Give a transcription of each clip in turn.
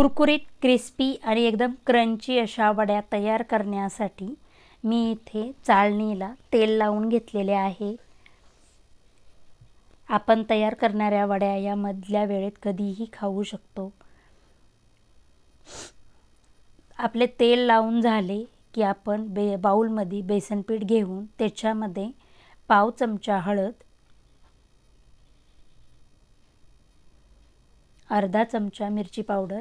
कुरकुरीत क्रिस्पी आणि एकदम क्रंची अशा वड्या तयार करण्यासाठी मी इथे चाळणीला तेल लावून घेतलेले आहे. आपण तयार करणाऱ्या वड्या या मधल्या वेळेत कधीही खाऊ शकतो. आपले तेल लावून झाले की आपण बे बाऊलमध्ये बेसन पीठ घेऊन त्याच्यामध्ये पाव चमचा हळद अर्धा चमचा मिरची पावडर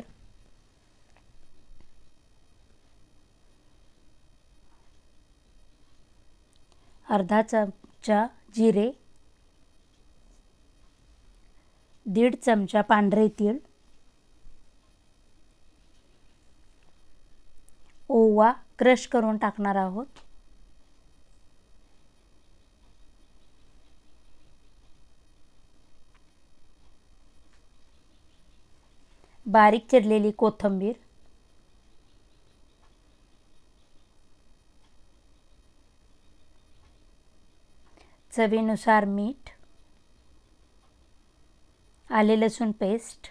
अर्धा चमचा जिरे दीड चमचा पांढरे तीळ ओवा क्रश करून टाकणार आहोत. बारीक चिरलेली कोथिंबीर चवीनुसार मीठ आले लसूण पेस्ट.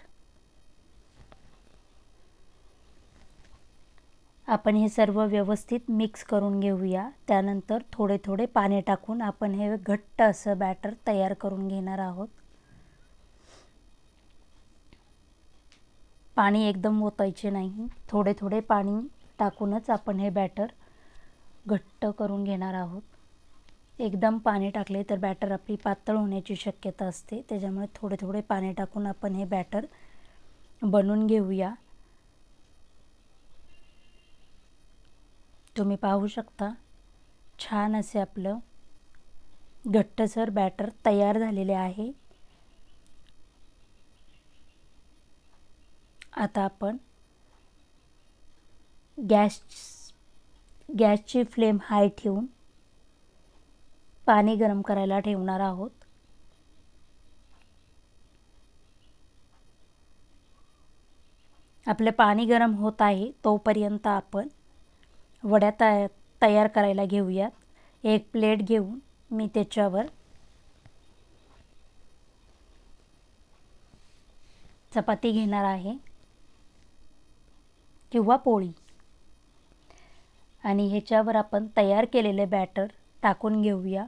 आपण हे सर्व व्यवस्थित मिक्स करून घेऊया. त्यानंतर थोडे थोडे पाणी टाकून आपण हे घट्ट असं बॅटर तयार करून घेणार आहोत. पाणी एकदम ओतायचे नाही. थोडे थोडे पाणी टाकूनच आपण हे बॅटर घट्ट करून घेणार आहोत. एकदम पाणी टाकले तर बॅटर आपली पातळ होण्याची शक्यता असते. त्याच्यामुळे थोडे थोडे पाणी टाकून आपण हे बॅटर बनवून घेऊया. तुम्ही पाहू शकता छान असे आपलं घट्टसर बॅटर तयार झालेले आहे. आता आपण गॅस गॅसची फ्लेम हाय ठेवून पाणी गरम करायला ठेवणार आहोत. आपले पाणी गरम होत आहे तोपर्यंत आपण वड्या तया तयार करायला घेऊयात. एक प्लेट घेऊन मी त्याच्यावर चपाती घेणार आहे किंवा पोळी. आणि ह्याच्यावर आपण तयार केलेले बॅटर टाकून घेऊया.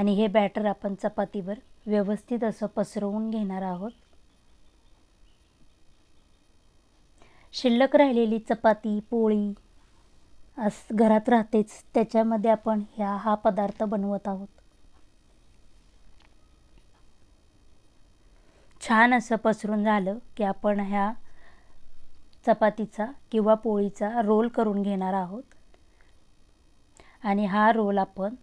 आणि हे बॅटर आपण चपातीवर व्यवस्थित असं पसरवून घेणार आहोत. शिल्लक राहिलेली चपाती पोळी अस घरात राहतेच त्याच्यामध्ये आपण ह्या हा पदार्थ बनवत आहोत. छान असं पसरून झालं की आपण ह्या चपातीचा किंवा पोळीचा रोल करून घेणार आहोत. आणि हा रोल आपण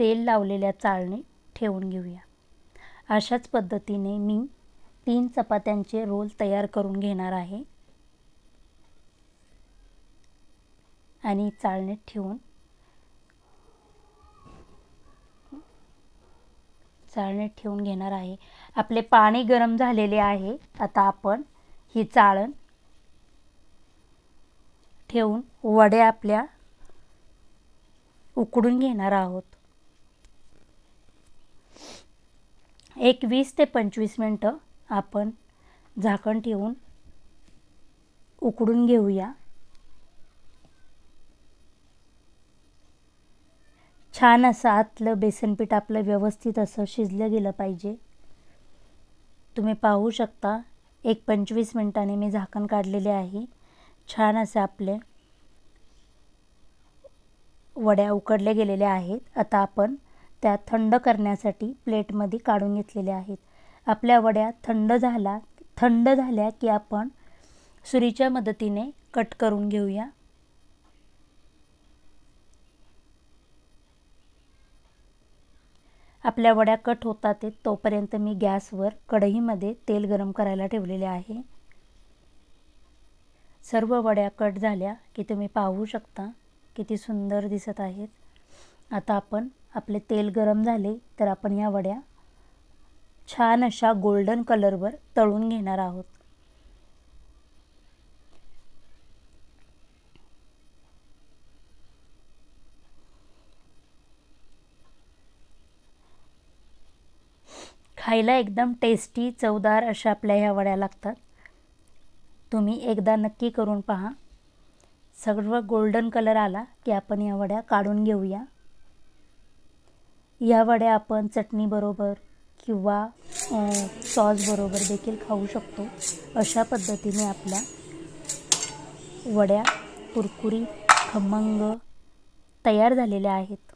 तेल लावलेल्या चाळणी ठेवून घेऊया. अशाच पद्धतीने मी तीन चपात्यांचे रोल तयार करून घेणार आहे. आणि चाळणीत ठेवून चाळणीत ठेवून घेणार आहे. आपले पाणी गरम झालेले आहे. आता आपण ही चाळण ठेवून वड्या आपल्या उकडून घेणार आहोत. एक वीस ते पंचवीस मिनटं आपण झाकण ठेवून उकडून घेऊया. छान असं आतलं बेसनपीठ आपलं व्यवस्थित असं शिजलं गेलं पाहिजे. तुम्ही पाहू शकता एक पंचवीस मिनटाने मी झाकण काढलेले आहे. छान असे आपले वड्या उकडल्या गेलेल्या आहेत. आता आपण त्या थंड करण्यासाठी प्लेटमध्ये काढून घेतलेल्या आहेत. आपल्या वड्या थंड झाला थंड झाल्या की आपण सुरीच्या मदतीने कट करून घेऊया. आपल्या वड्या कट होतात तोपर्यंत मी गॅसवर कढईमध्ये तेल गरम करायला ठेवलेले आहे. सर्व वड्या कट झाल्या की तुम्ही पाहू शकता किती सुंदर दिसत आहेत. आता आपण आपले तेल गरम झाले तर आपण या वड्या छान अशा गोल्डन कलरवर तळून घेणार आहोत. खायला एकदम टेस्टी चवदार अशा आपल्या ह्या वड्या लागतात. तुम्ही एकदा नक्की करून पहा. सर्व गोल्डन कलर आला की आपण या वड्या काढून घेऊया. या वड्या आपण चटणीबरोबर किंवा सॉसबरोबर देखील खाऊ शकतो. अशा पद्धतीने आपल्या वड्या कुरकुरी खमंग तयार झालेल्या आहेत.